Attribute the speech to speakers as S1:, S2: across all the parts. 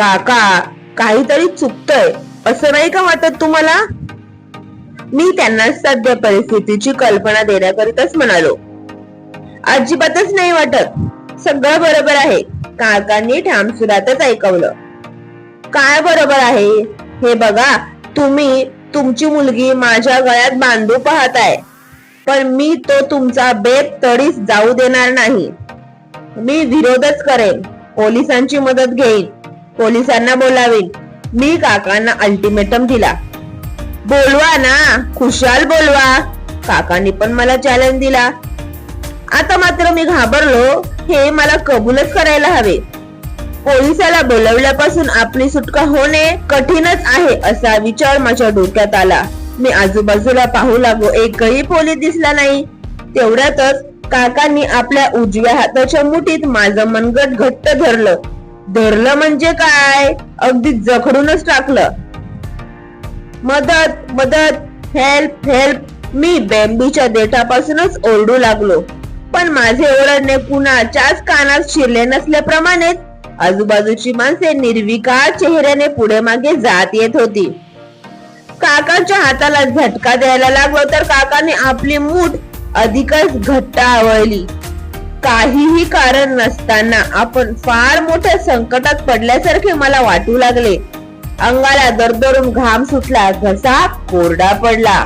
S1: काका काहीतरी चुकतंय असं नाही का वाटत तुम्हाला? मी त्यांना सध्या परिस्थितीची कल्पना देण्याकरिताच म्हणालो. अजिबातच नाही वाटत. सगळं बरोबर आहे. काकांनी ठाम सुरातच ऐकवलं. काय बरोबर आहे? हे बघा तुम्ही तुमची मुलगी माझ्या गळ्यात बांधू पाहताय. पण मी तो तुमचा बेत तडीस जाऊ देणार नाही. मी विरोधच करेन. पोलिसांची मदत घेईन. पोलिसांना बोलावीन. मी काकांना अल्टिमेटम दिला. बोलवा ना खुशाल बोलवा. काकांनी पण मला चॅलेंज दिला. आता मात्र मी घाबरलो हे मला कबूलच करायला हवे. पोलिसाला बोलवल्यापासून आपली सुटका होणे कठीणच आहे असा विचार माझ्या डोक्यात आला. मी आजूबाजूला पाहू लागो एकही पोलीस दिसला नाही. तेवढ्यातच काकांनी आपल्या उजव्या हाताच्या मुठीत माझं मनगट घट्ट धरलं. धरलं म्हणजे काय? अगदी जखडूनच टाकलं. मदत मदत हेल्प हेल्प मी बेंबीच्या देठापासूनच ओरडू लागलो. पण माझे ओरडणे कुणाच्याच कानात शिरले नसल्याप्रमाणे आजूबाजूची माणसे निर्विकार चेहऱ्याने पुढे मागे जात येत होती. काकाच्या हाताला झटका द्यायला लागलो तर काकाने आपली मूठ अधिकच घट्ट आवळली. काहीही कारण नसताना आपण फार मोठ्या संकटात पडल्यासारखे मला वाटू लागले. अंगाला दरदरून घाम सुटला घसा कोरडा पडला.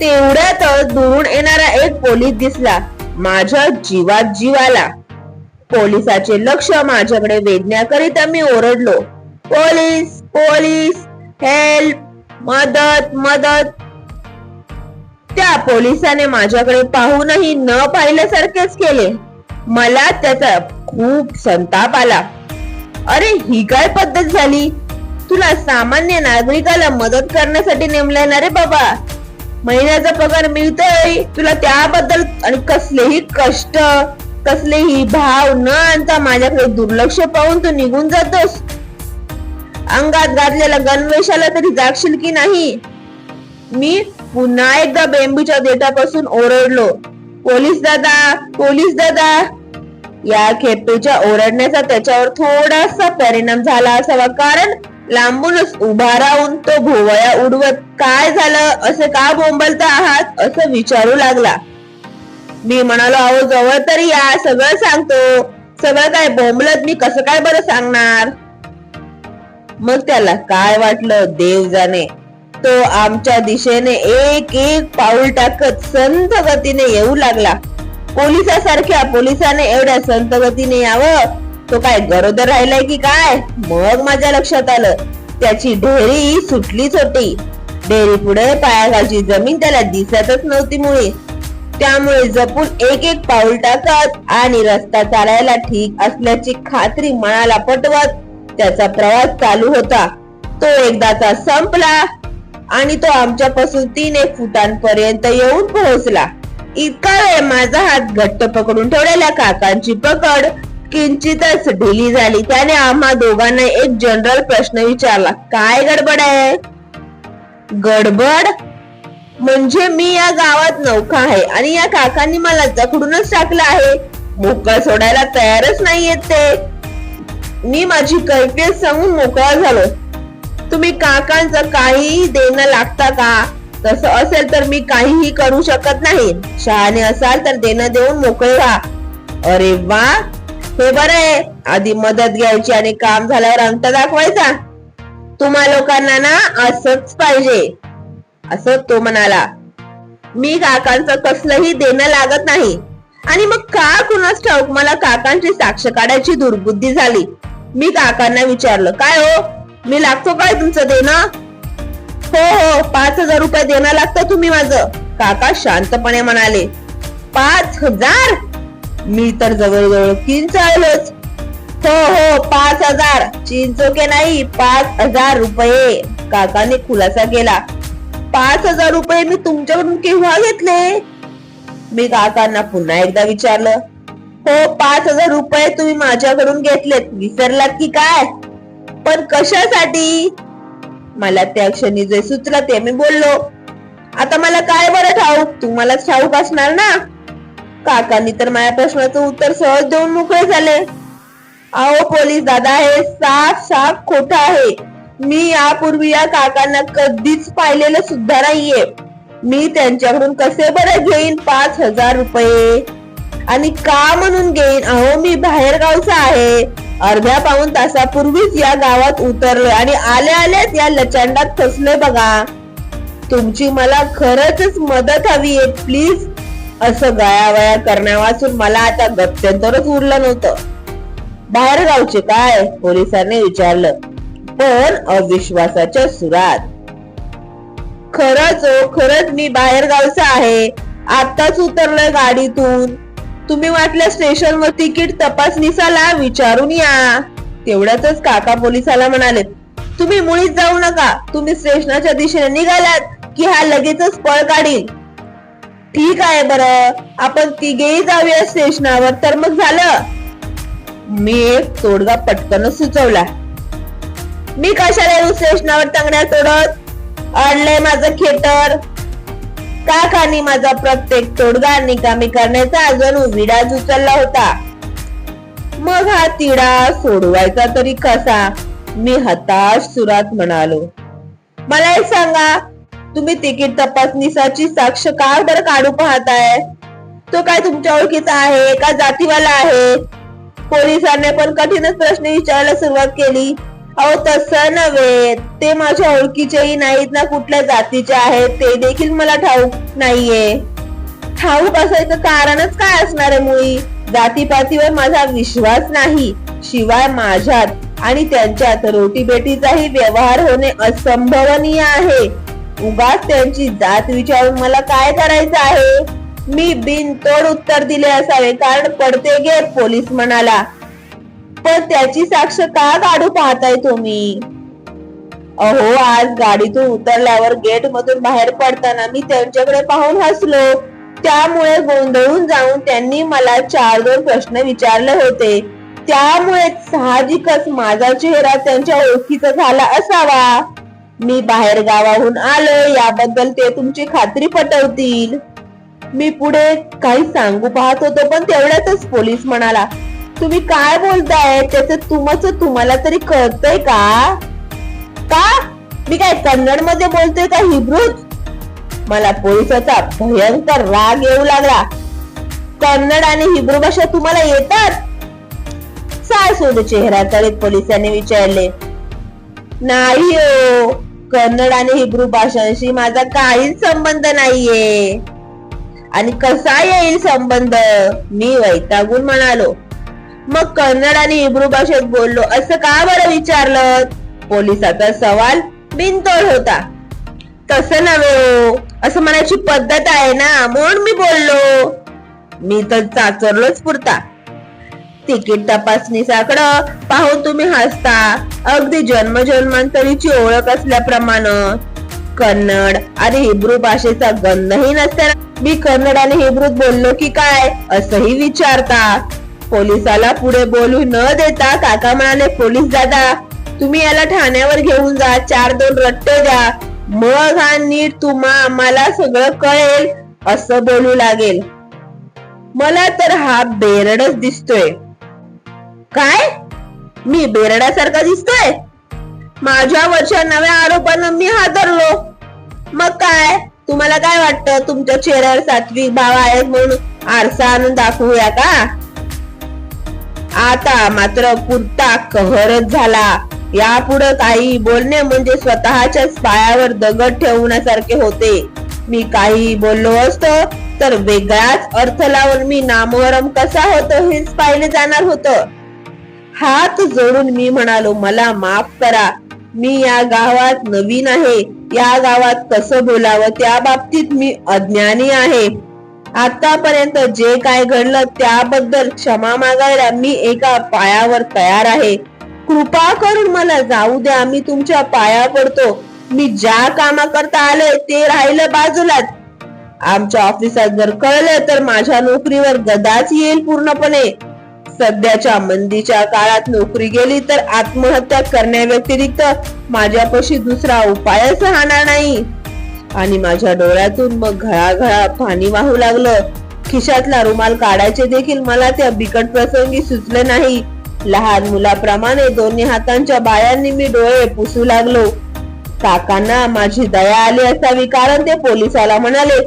S1: तेवढ्यातच दुरून येणारा एक पोलीस दिसला माझ्या जीवात जीवाला. पोलिसाचे लक्ष माझ्याकडे वेधण्याकरिता मी ओरडलो. पोलीस पोलीस हेल्प मदत मदत. त्या पोलिसाने माझ्याकडे पाहूनही न पाहिल्यासारखेच केले. मला त्याचा खूप संताप आला. अरे ही काय पद्धत झाली? तुला सामान्य नागरिकाला मदत करण्यासाठी नेमलं ना रे बाबा? महिन्याचा पगार मिळतोय तुला त्याबद्दल आणि कसलेही कष्ट कसलेही भाव न आणता माझ्याकडे दुर्लक्ष पाहून तू निघून जातोस. अंगात घातलेल्या गणवेशाला तरी जागशील की नाही? मी पुन्हा एकदा बेंबीच्या देठापासून ओरडलो. पोलीस दादा पोलीस दादा. या खेपेच्या ओरडण्याचा त्याच्यावर थोडासा परिणाम झाला असावा कारण लांबूनच उभा राहून तो भोवया उडवत काय झालं? असे का बोंबलता आहात? असं विचारू लागला. मी म्हणालो अहो जवळ तरी या सगळं सांगतो. सगळं काय बोंबलत मी कसं काय बरं सांगणार? मग त्याला काय वाटलं? देव जाणे. तो आमच्या दिशेने एक एक पाऊल टाकत संत गतीने येऊ लागला. पोलिसासारख्या पोलिसाने एवढ्या संत गतीने यावं. तो काय गरोदर राहिलाय की काय? मग माझ्या लक्षात आलं. त्याची ढेरी सुटलीच होती. डेअरी पुढे पायाखालची जमीन त्याला दिसतच नव्हती मुळे. त्यामुळे जपून एक एक पाऊल टाकत आणि रस्ता चालायला ठीक असल्याची खात्री मनाला पटवत त्याचा प्रवास चालू होता. तो एकदाचा संपला. आणि तो आमच्यापासून तीन एक फुटांपर्यंत येऊन पोहोचला. इतका वेळ माझा हात घट्ट पकडून ठेवलेल्या काकांची पकड किंचितच ढिली झाली. त्याने आम्हा दोघांना एक जनरल प्रश्न विचारला काय गडबड आहे? गडबड? म्हणजे मी या गावात नौका आहे आणि या काकांनी मला जखडूनच टाकलं आहे. मोकळ सोडायला तयारच नाहीयेत ते. मी माझी कैफियत सांगून मोकळा झालो. तुम्ही काकांचं काहीही देणं लागता का? तसं असेल तर मी काहीही करू शकत नाही. शहाणे असाल तर देणं देऊन मोकळे व्हा अरे वा! हे बरं आहे. आधी मदत घ्यायची आणि काम झाल्यावर अंत दाखवायचा. तुम्हा लोकांना ना असंच पाहिजे. असं तो म्हणाला. मी काकांचं कसलंही देणं लागत नाही. आणि मग का कुणास ठाऊक? मला काकांची साक्ष काढायची दुर्बुद्धी झाली. मी काकांना विचारलं काय हो? मी लागतो काय तुमचं देणं? हो हो पाच हजार रुपये देणं लागतं तुम्ही माझं. काका शांतपणे म्हणाले पाच हजार? मी तर जवळजवळ किंचाळलोच हो हो पाच हजार. चिंचोके नाही पाच हजार रुपये. काकाने खुलासा केला. पाच हजार रुपये मी तुमच्याकडून केव्हा घेतले? मी काकांना पुन्हा एकदा विचारलं हो पाच हजार रुपये तुम्ही माझ्याकडून घेतलेत. विसरलात की काय? पण कशासाठी? मला त्या क्षणी जे सुचलं ते मी बोललो. आता मला काय बरं ठाऊक? तुम्हालाच ठाऊक असणार ना? काकांनी तर माझ्या प्रश्नाचं उत्तर सहज देऊन मोकळे झाले. अहो पोलीस दादा हे साफ साफ खोट आहे. मी यापूर्वी या काकांना कधीच पाहिलेलं सुद्धा नाहीये. मी त्यांच्याकडून कसे बरं घेईन? पाच हजार रुपये. आणि का म्हणून घेईन? अहो मी बाहेर गावचा आहे. अर्ध्या पाऊन तासापूर्वीच या गावात उतरलोय आणि आल्या आल्याच या लचांडात फसले बघा. तुमची मला खरच मदत हवी आहे प्लीज असं गयावया करण्यापासून मला आता गत्यंतरच उरलं नव्हतं. बाहेर गावचे काय? पोलिसांनी विचारलं. पण अविश्वासाच्या सुरात. खरंच ओ खरंच मी बाहेर गावचा आहे. आताच उतरलोय गाडीतून. तुम्ही वाटल्या स्टेशनवर तिकीट तपासनिसाला विचारून या. तेवढ्याच काका पोलिसाला म्हणाले तुम्ही मुळीच जाऊ नका. तुम्ही स्टेशनाच्या दिशेने निघालात की हा लगेचच पळ काढील. ठीक आहे बरं. आपण तिघेही जाऊया स्टेशनावर तर मग झालं. मी एक तोडगा पटकन सुचवला. मी कशाला येऊ स्टेशनावर तंगड्या तोडत? अडलंय माझं खेटर. काकानी माझा प्रत्येक तोडगा निकामी करण्याचा अजून विडाच उचलला होता. मग हा तिडा सोडवायचा तरी कसा? मी हताश सुरात म्हणालो. मला एक सांगा तुम्ही तिकीट तपासणीसाठी साक्ष का बरं काढू पाहताय? तो काय तुमच्या ओळखीचा आहे का जातीवाला आहे? पोलिसांनी पण कठीणच प्रश्न विचारायला सुरुवात केली. अहो तसं नव्हे. ते माझ्या ओळखीचेही नाहीत ना कुठल्या जातीचे आहेत ते देखील मला ठाऊक नाहीये. ठाऊक असायचं कारणच काय असणार आहे मुळी? जातीपातीवर माझा विश्वास नाही. शिवाय माझ्यात आणि त्यांच्यात रोटीबेटीचाही व्यवहार होणे असंभवनीय आहे. उगाच त्यांची जात विचारून मला काय करायचं आहे? मी बिनतोड उत्तर दिले असावे कारण पडते गे पोलीस म्हणाला. पण त्याची साक्ष का काढू पाहताय तुम्ही? अहो आज गाडीतून उतरल्यावर गेट मधून बाहेर पडताना मी त्यांच्याकडे पाहून हसलो. त्यामुळे गोंधळून जाऊन त्यांनी मला चार दोन प्रश्न विचारले होते. त्यामुळे साहजिकच माझा चेहरा त्यांच्या ओळखीचा झाला असावा. मी बाहेर गावाहून आलो याबद्दल ते तुमची खात्री पटवतील. मी पुढे काही सांगू पाहत होतो पण तेवढ्यातच पोलीस म्हणाला तुम्ही काय बोलताय? त्याच तुमच तुम्हाला तरी कळतंय का? का? मी काय कन्नडमध्ये बोलतोय का हिब्रूत? मला पोलिसाचा भयंकर राग येऊ लागला. कन्नड आणि हिब्रू भाषा तुम्हाला येतात? साय सोड चेहरा तळीत पोलिसांनी विचारले. नाही हो. कन्नड आणि हिब्रू भाषांशी माझा काहीच संबंध नाहीये. आणि कसा येईल संबंध? मी वैतागून म्हणालो. मग कन्नड आणि हिब्रू भाषेत बोललो असं का बरं विचारलं पोलिसाचा सवाल बिनतोड होता. तसं नव्हे हो असं म्हणायची पद्धत आहे ना म्हणून मी बोललो. मी तर चाचरलोच पुरता. तिकीट तपासणीसाकडं पाहून तुम्ही हसता. अगदी जन्मजन्मांतरीची ओळख असल्याप्रमाणे. कन्नड आणि हिब्रू भाषेचा गंधही नसताना मी कन्नड आणि हिब्रूत बोललो की काय? असंही विचारता पोलिसाला पुढे बोलू न देता काका म्हणाले पोलीस दादा तुम्ही याला ठाण्यावर घेऊन जा चार दोन रट्टे द्या. मग हा नीट तुम्हा आम्हाला सगळं कळेल असं बोलू लागेल. मला तर हा बेरडच दिसतोय. काय? मी बेरडासारखा दिसतोय? माझ्यावरच्या नव्या आरोपांना मी हादरलो. मग काय? तुम्हाला काय वाटतं? तुमच्या चेहऱ्यावर सात्विक भाव आहेत म्हणून आरसा आणून दाखवूया का? आता मात्र पुरता कहरच झाला. यापुढे काही बोलणे म्हणजे स्वतःच्याच पायावर दगड ठेवण्यासारखे होते. मी काही बोललो असतो तर वेगळाच अर्थ लावून मी नामवरम कसा होतो हेच पाहिले जाणार होतं. हात जोडून मी म्हणालो मला माफ करा. मी या गावात नवीन आहे. या गावात कसं बोलावं? त्या बाबतीत मी अज्ञानी आहे. आतापर्यंत जे काय घडलं त्याबद्दल क्षमा मागायला मी एका पायावर तयार आहे. कृपा करून मला जाऊ द्या मी तुमच्या पाया पडतो. मी ज्या कामाकरता आले ते राहिलं बाजूलाच. आमच्या ऑफिसात जर कळलं तर माझ्या नोकरीवर गदाच येईल पूर्णपणे. सध्याच्या मंदीच्या काळात नोकरी गेली तर आत्महत्या करण्या व्यतिरिक्त माझ्यापाशी दुसरा उपायच राहणार नाही. आणि माझ्या डोळ्यातून मग घळाघळा पाणी वाहू लागलं. खिशातला रुमाल काढायचे देखील मला त्या बिकट प्रसंगी सुचले नाही. लहान मुलाप्रमाणे दोन्ही हातांच्या बायांनी मी डोळे पुसू लागलो. काकांना माझी दया आली असावी कारण ते पोलिसाला म्हणाले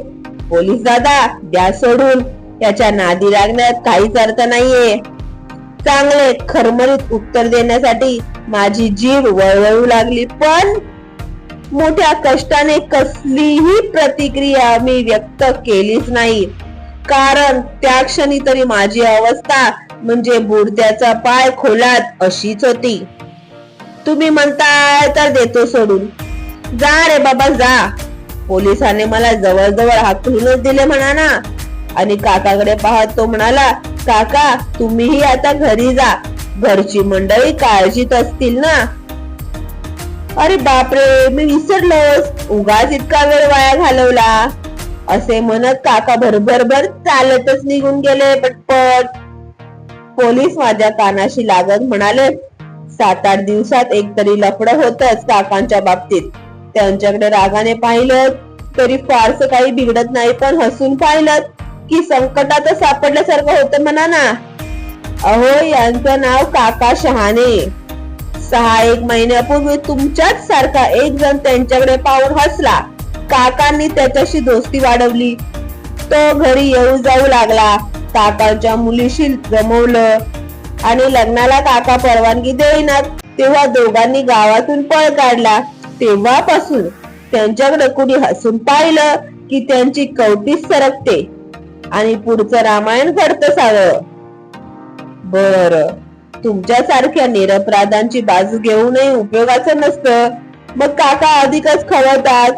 S1: पोलीस दादा द्या सोडून. त्याच्या नादी लागण्यात काहीच अर्थ नाहीये. चांगले खरमरीत उत्तर देण्यासाठी माझी जीभ वळवळू लागली पण मोठ्या कष्टाने कसलीही प्रतिक्रिया मी व्यक्त केलीच नाही. कारण त्या क्षणी तरी माझी अवस्था म्हणजे बुडत्याचा पाय खोलात अशीच होती. तुम्ही म्हणताय तर देतो सोडून. जा रे बाबा जा. पोलिसाने मला जवळजवळ हाकलूनच दिले म्हणा ना. आणि काकाकडे पाहत तो म्हणाला काका तुम्हीही आता घरी जा. घरची मंडळी काळजीत असतील ना. अरे बापरे मी विसरलोच. उगाच इतका वेळ वाया घालवला. असे म्हणत काका भरभरभर चालतच निघून गेले पटपट. पोलीस माझ्या कानाशी लागत म्हणाले सात आठ दिवसात एक तरी लफड होतच काकांच्या बाबतीत. त्यांच्याकडे रागाने पाहिलं तरी फारस काही बिघडत नाही पण हसून पाहिलं की संकटात सापडल्यासारखं होतं म्हणा ना. अहो यांचं नाव काका शहाणे. सहा एक महिन्यापूर्वी तुमच्याच सारखा एक जण त्यांच्याकडे पाहून हसला. काकांनी त्याच्याशी दोस्ती वाढवली. तो घरी येऊ जाऊ लागला. काकांच्या मुलीशी जमवलं आणि लग्नाला काका परवानगी देईनात. तेव्हा दोघांनी गावातून पळ काढला. तेव्हापासून त्यांच्याकडे कुणी हसून पाहिलं की त्यांची कवटीच सरकते. आणि पुढचं रामायण घडतं सारं. बर. तुमच्यासारख्या निरपराधांची बाजू घेऊनही उपयोगाचं नसतं. मग काका अधिकच खवळतात.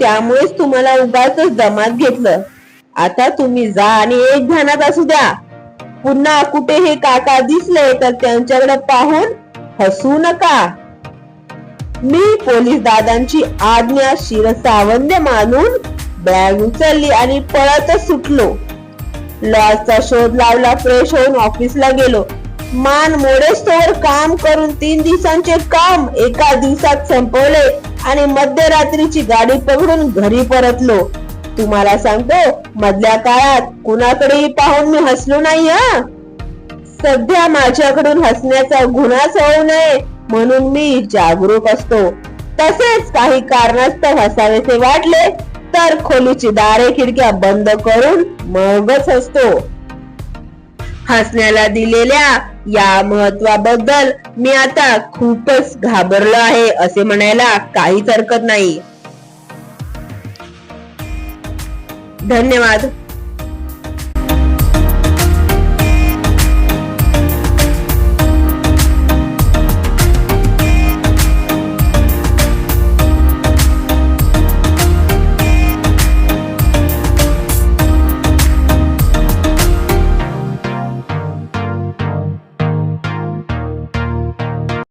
S1: त्यामुळेच तुम्हाला उगाच दमात घेतलं. आता तुम्ही जा आणि एक ध्यानात असू द्या. पुन्हा कुठे हे काका दिसले तर त्यांच्याकडे पाहून हसू नका. मी पोलीस दादांची आज्ञा शिरसावंद्य मानून बॅग उचलली आणि पळतच सुटलो. लॉजचा शोध लावला फ्रेश होऊन ऑफिसला गेलो. मान मोडेस्तोवर काम करून तीन दिवसांचे काम एका दिवसात संपवले आणि मध्यरात्रीची गाडी पकडून घरी परतलो. तुम्हाला सांगतो मधल्या काळात कुणाकडेही पाहून मी हसलो नाही हा. सध्या माझ्याकडून हसण्याचा गुन्हाच होऊ नये म्हणून मी जागरूक असतो. तसेच काही कारणास्तव हसावेसे वाटले तर खोलीची दारे खिडक्या बंद करून मगच हसतो. हसण्याला दिलेल्या या महत्वाबद्दल मी आता खूपच घाबरलो आहे असे म्हणायला काहीच हरकत नाही. धन्यवाद.